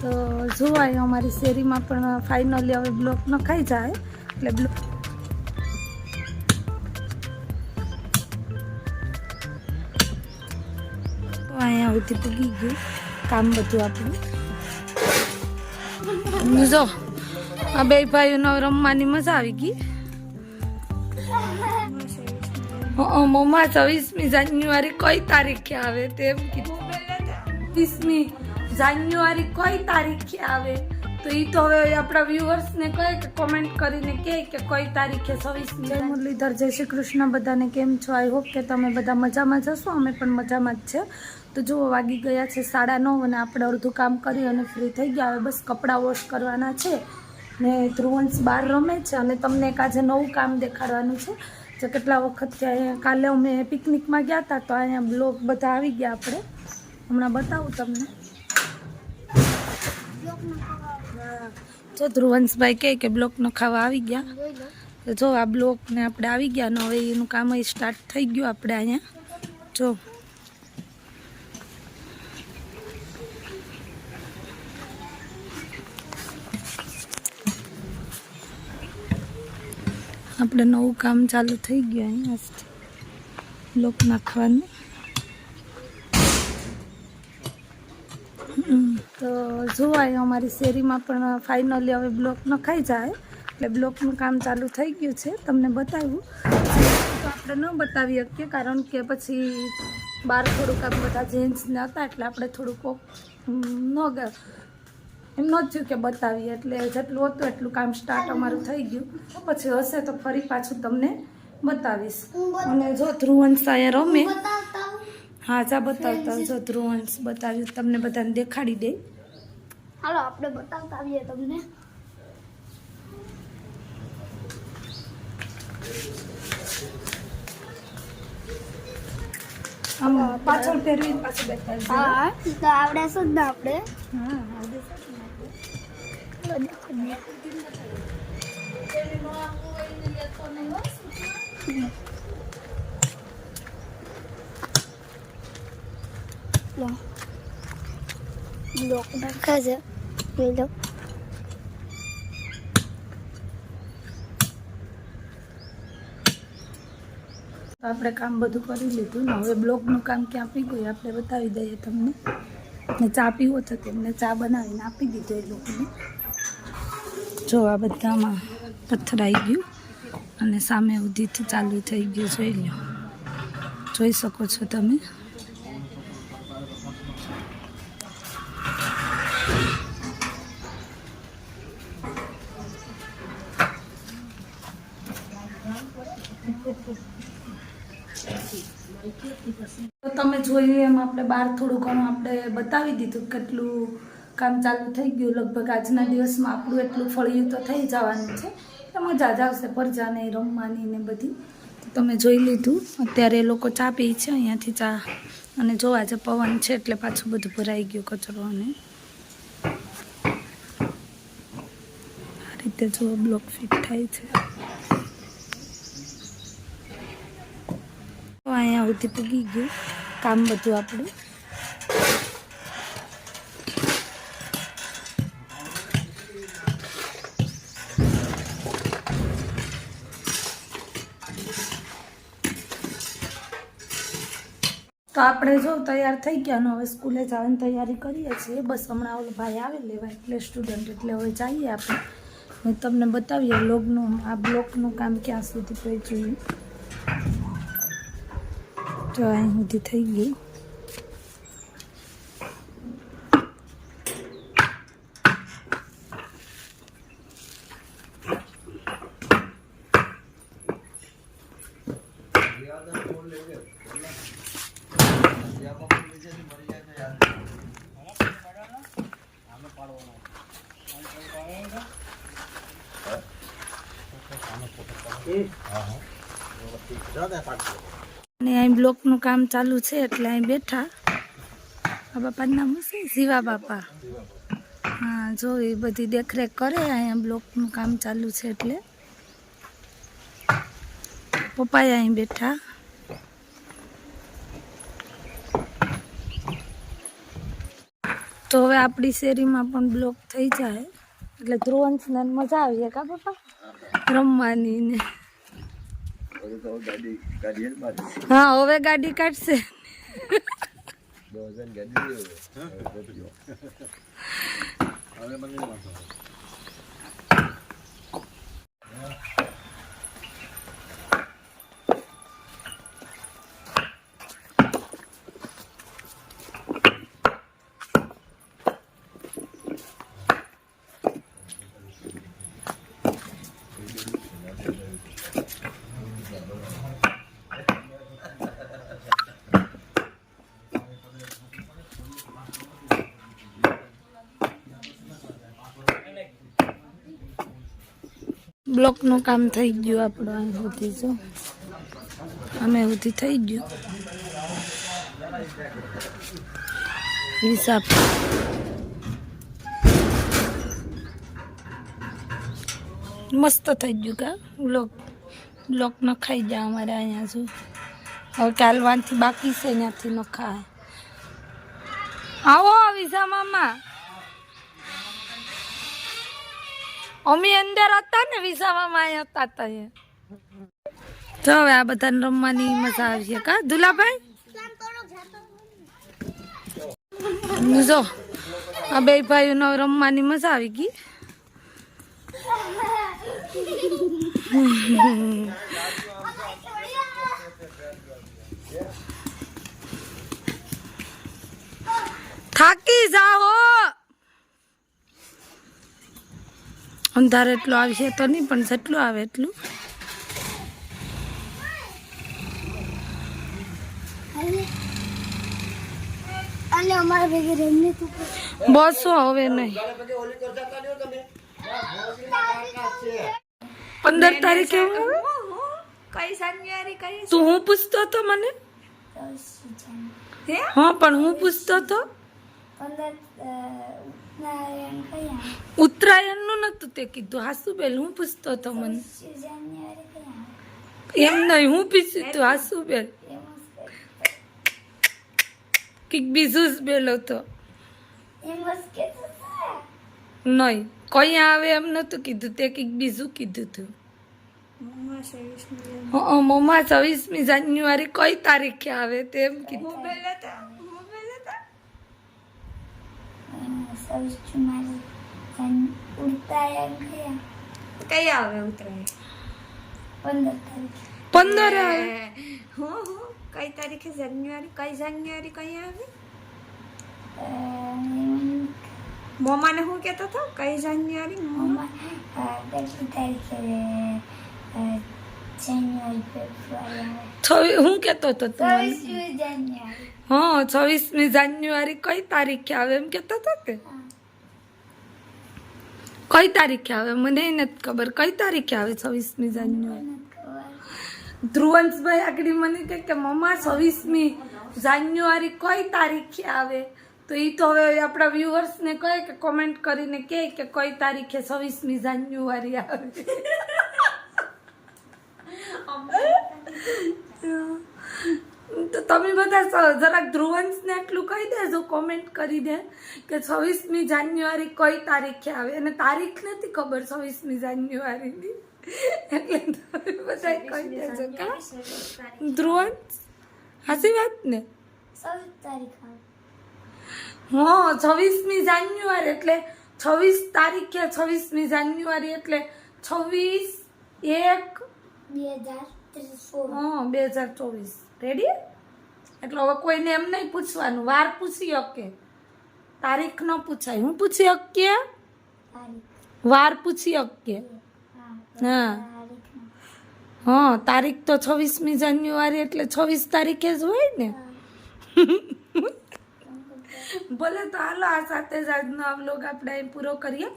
તો જોવાય, અમારી શેરીમાં પણ ફાઇનલી હવે બ્લોક નખાઈ જાય, એટલે બ્લોક તો અહીંયા સુધી પૂગી ગયું કામ બધું આપણું. જો, આ બે ભાઈઓનો રમવાની મજા આવી ગઈ. મમ્મા છવ્વીસમી જાન્યુઆરી કઈ તારીખે આવે? તેમ કીધું. વીસમી જાન્યુઆરી કઈ તારીખે આવે? તો એ તો હવે આપણા વ્યુઅર્સને કહે કે કોમેન્ટ કરીને કહે કે કઈ તારીખે છવ્વીસમી જય મુરલીધર જય શ્રી કૃષ્ણ બધાને કેમ છો? આઈ હોપ કે તમે બધા મજામાં જશો અમે પણ મજામાં જ છે. તો જુઓ વાગી ગયા છે સાડા નવ અને આપણે અડધું કામ કરી અને ફ્રી થઈ ગયા. હવે બસ કપડાં વોશ કરવાના છે ને ધ્રુવંશ બહાર રમે છે અને તમને એક આજે નવું કામ દેખાડવાનું છે. જે કેટલા વખત ત્યાં કાલે અમે પિકનિકમાં ગયા હતા તો અહીંયા બ્લોગ બધા આવી ગયા આપણે. હમણાં બતાવું તમને. જો ધ્રુવંશભાઈ કહે કે બ્લોક નખાવા આવી ગયા. જો આ બ્લોક ને આપણે આવી ગયા. ને હવે એનું કામ સ્ટાર્ટ થઈ ગયું આપણે અહીંયા. જો. આપણે નવું કામ ચાલુ થઈ ગયું અહીંયા લોક નાખવાનું. તો જોવાય, અમારી શેરીમાં પણ ફાઇનલી હવે બ્લોક નખાઈ જાય. એટલે બ્લોકનું કામ ચાલુ થઈ ગયું છે, તમને બતાવ્યું તો આપણે ન બતાવી શકીએ, કારણ કે પછી બહાર થોડુંક આ બધા જેન્ટ્સને હતા એટલે આપણે થોડુંક ન એમ ન થયું કે બતાવીએ એટલે જેટલું હતું એટલું કામ સ્ટાર્ટ અમારું થઈ ગયું. પછી હશે તો ફરી પાછું તમને બતાવીશ. અને જો ધ્રુવંશ અહીંયા રમે. હા જા બતાવતા જો ધ્રુવંશ બતાવ્યું. તમને બધાને દેખાડી દે. હાલો આપણે બતાવતા આવીએ તમને. આમ પાછળ ફેરવી પાછું બેઠા હા તો આવડે શું ને આપણે. હા આવડે છે ને. લો બ્લોક નાખે છે જોઈ લો તો આપણે કામ બધું કરી લીધું ને હવે બ્લોકનું કામ ક્યાં આપી ગયું આપણે બતાવી દઈએ તમને ને ચા પીવો તો તેમને ચા બનાવીને આપી દીધો એ લોકોને. જો આ બધામાં પથરાઈ ગયું અને સામે ઉધીથી ચાલુ થઈ ગયું, જોઈ લો. જોઈ શકો છો તમે. તો તમે જોયું એમ આપણે બહાર થોડું ઘણું આપણે બતાવી દીધું કેટલું કામ ચાલુ થઈ ગયું. લગભગ આજના દિવસમાં આપણું એટલું ફળિયું તો થઈ જવાનું છે. એટલે મજા જ આવશે પરજાને રમવાની ને બધી. તમે જોઈ લીધું. અત્યારે એ લોકો ચા પી છે અહીંયાથી ચા અને જોવા જે પવન છે એટલે પાછું બધું ભરાઈ ગયું કચરો અને આ રીતે જો બ્લોક ફિટ થાય છે. તો અહીંયા સુધી પૂગી ગયું. કામ બધું આપણું. તો આપણે જો તૈયાર થઈ ગયા ને, હવે સ્કૂલે જવાની તૈયારી કરીએ છીએ. બસ હમણાં ઓલો ભાઈ આવે લેવા, એટલે સ્ટુડન્ટ એટલે હવે જઈએ આપણે. હું તમને બતાવીએ લોગનું આ બ્લોકનું કામ ક્યાં સુધી પહોંચ્યું. તો અહીં સુધી થઈ ગયું અને અહીં બ્લોકનું કામ ચાલુ છે એટલે અહીં બેઠા. આ બાપાનું નામ છે શિવા બાપા. હા, જો એ બધી દેખરેખ કરે, અહીંયા બ્લોકનું કામ ચાલુ છે એટલે. પપ્પા અહીં બેઠા. તો હવે આપણી શેરીમાં પણ બ્લોક થઈ જાય. એટલે ધ્રુવંશને મજા આવી જાય કા પપ્પા? રમવાની ને. હા હવે ગાડી કાઢશે. બ્લોકનું કામ થઈ ગયું આપણું અહીં સુધી જો અમે સુધી થઈ ગયું. હિસાબ. મસ્ત થઈ ગયું કા? બ્લોક બ્લોક નખાઈ જાય અમારે અહીંયા શું હવે કાલવાનથી બાકી છે, ત્યાંથી નખાય. આવો વિસા મામા. અમે અંદર હતા ને વિસામાં અહીંયા હતા તા. તો હવે આ બધાને રમવાની મજા આવી છે. કા? દુલાભાઈ? જો, આ બે ભાઈઓનો રમવાની મજા આવી ગઈ. થાકી જાઓ! અંધાર એટલો આવશે તો નહીં પણ જેટલું આવે એટલું. બસો હવે નહીં. પંદર તારીખે કઈ તું હું પૂછતો હતો મને? હા? પણ હું પૂછતો હતો? ઉત્તરાયણ કયા? ઉત્તરાયણનું નતું તે કીધું હાસુ બેલ હું પૂછતો હતો મને. એમ નહીં હું પૂછ્યું તું હાસુ બેલ એમ બીજું જ બેલ હતો કે નહીં કોઈ આવે એમ નતું કીધું તે કંઈક બીજું કીધું તું. મમ્મા છવ્વીસમી જાન્યુઆરી કઈ તારીખે આવે તેમ કીધું. ઉત્તરાયણ કયા કઈ આવે ઉતરાય પંદર તારીખે. પંદર હું. હું કઈ તારીખે? જાન્યુઆરી? કઈ જાન્યુઆરી કઈ આવે? મોમાને હું કહેતો હતો? કઈ જાન્યુઆરી મોમા? કેટલી તારીખે હું કેતો હતો તું જાન્યુઆરી. હા છવ્વીસમી જાન્યુઆરી કઈ તારીખે આવે એમ કેતો હતો કે કઈ તારીખે આવે? મને નથી ખબર. કઈ તારીખે આવે છવ્વીસમી જાન્યુઆરી? ધ્રુવંશભાઈ આગળ મને કહે કે, મમ્મા, છવ્વીસમી જાન્યુઆરી કઈ તારીખે આવે? તો એ તો હવે આપણા વ્યુઅર્સને કહે કે કોમેન્ટ કરીને કહે કે, કઈ તારીખે છવ્વીસમી જાન્યુઆરી આવે? તો તમે બધા જરાક ધ્રુવંશને એટલું કહી દેજો કોમેન્ટ કરી દે કે છવ્વીસમી જાન્યુઆરી કઈ તારીખે આવે. અને તારીખ નથી ખબર છવ્વીસમી જાન્યુઆરીની. એટલે તમે બધા કહી દેજો કા? ધ્રુવંશ? હાસી વાત ને? હા છવ્વીસમી જાન્યુઆરી એટલે છવ્વીસ તારીખે છવ્વીસમી જાન્યુઆરી એટલે છવ્વીસ એક બે હજાર ત્રીસ હા બે હજાર ચોવીસ. રેડી એટલે હવે કોઈને એમ નહીં પૂછવાનું. વાર પૂછી શકે તારીખ ન પૂછાય. હું પૂછી શકીએ વાર પૂછી શકીએ હા. હા, તારીખ તો છવ્વીસમી જાન્યુઆરી એટલે છવ્વીસ તારીખે જ હોય ને? ભલે તો હાલો, આ સાથે જ આજનો આ વ્લોગ આપણે અહીં પૂરો કરીએ.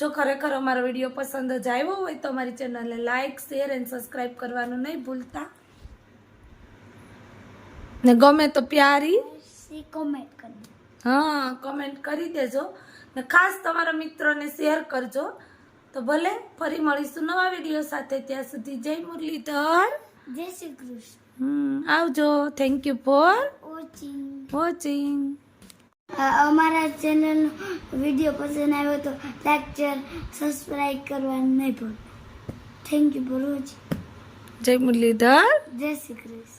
જો ખરેખર અમારો વીડિયો પસંદ જ આવ્યો હોય તો અમારી ચેનલને લાઇક શેર એન્ડ સબસ્ક્રાઈબ કરવાનું નહીં ભૂલતા. ને ગમે તો પ્યારી. સી કોમેન્ટ કરી હા કોમેન્ટ કરી દેજો. ને ખાસ તમારા મિત્રોને શેર કરજો. તો ભલે ફરી મળીશું નવા વીડિયો સાથે. ત્યાં સુધી જય મુરલીધર. જય શ્રી કૃષ્ણ. હમ આવજો. Thank you for watching watching અમારા ચેનલનો વીડિયો પસંદ આવ્યો તો લાઈક શેર સબસ્ક્રાઈબ કરવાનું નહીં ભૂલ. થેન્ક યુ ફોર વોચિંગ જય મુરલીધર. જય શ્રી કૃષ્ણ.